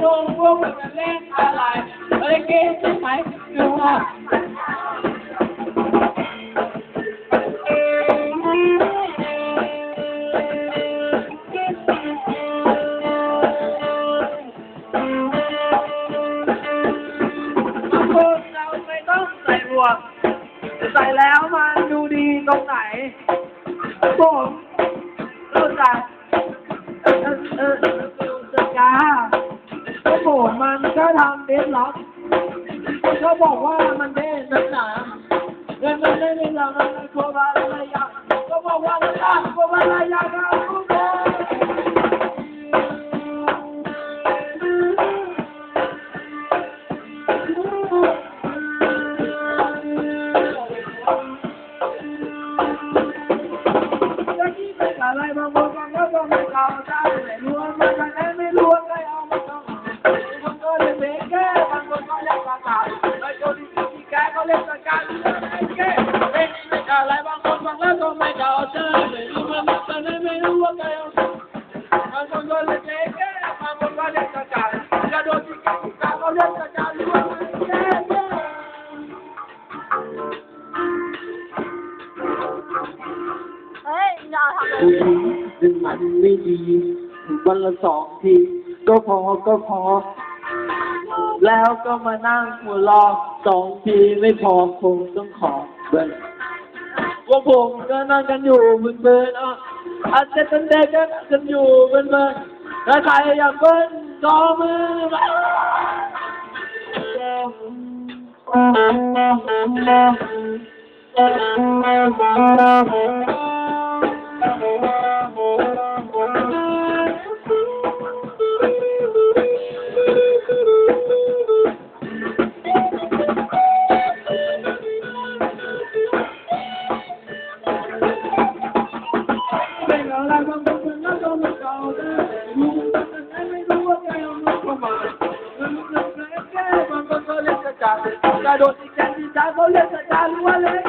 โดนพวกมันเล่นอะไรอะไรเกมใช่ไหมดูว่า ก็ทำเว็บลับก็บอกว่ามันเด้นักหนาเงินมันได้เงินเราเราโคบาลายาก็บอกว่าเราได้โคบาลายาเราไอะไรบางคนก็ไม่เข้าใจไม่รู้มันไม่รู้ จะเอางมันไม่ดีวันละสองที ก็พอก็พอ แล้วก็มานั่งหัวเรอสองทีไม่พอคงต้องขอเบิ้ลพว่าผมก็นั่งกันอยู่เบิ่ลเบิ่ลอะอาจจะเป็นเด็กก็นั่งกันอยู่เบิ่ลเบิ่ลแล้วใครอยากเบิ้ลก็มือมา Ole, que tal, huele.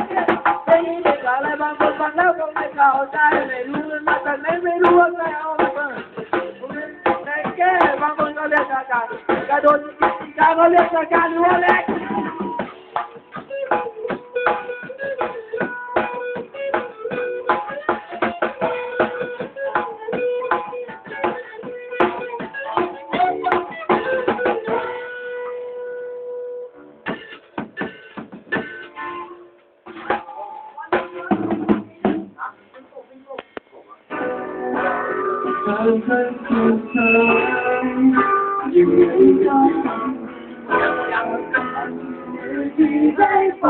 ไ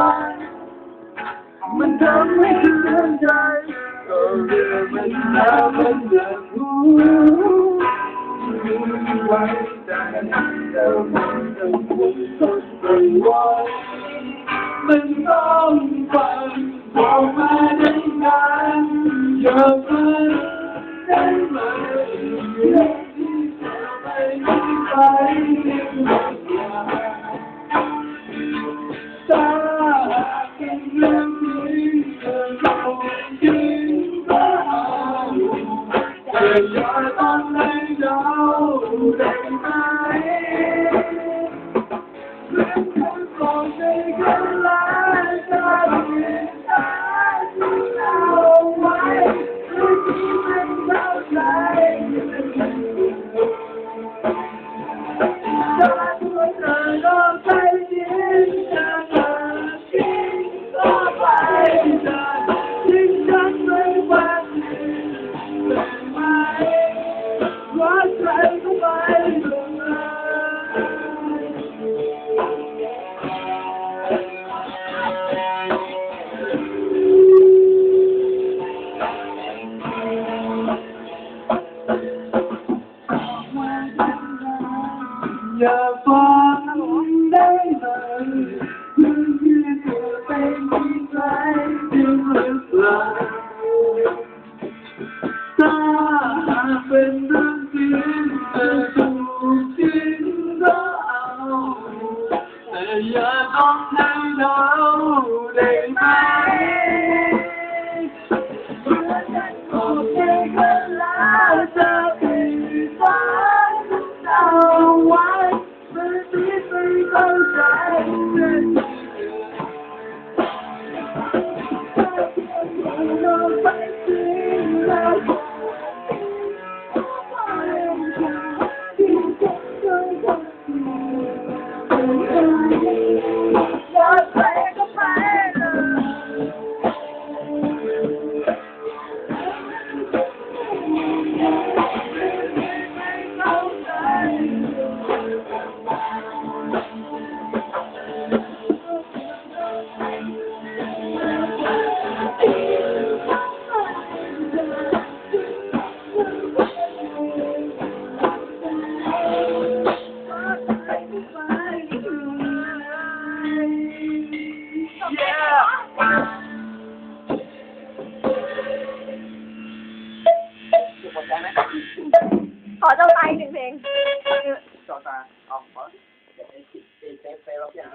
มันทำให้เธอใจก็เรื่มันแล้มันเดือดร้อนไใจแต่มันจะคงต้องมันต้องฟังบอกมาได้นานอย่าเพิ่ง Thank you. já faz. หมดใจไหมขอจ้ไตายหนึ่งเพลง จอตาเอาขอเดี๋ยวไปคิดเซฟเซฟเราเพียง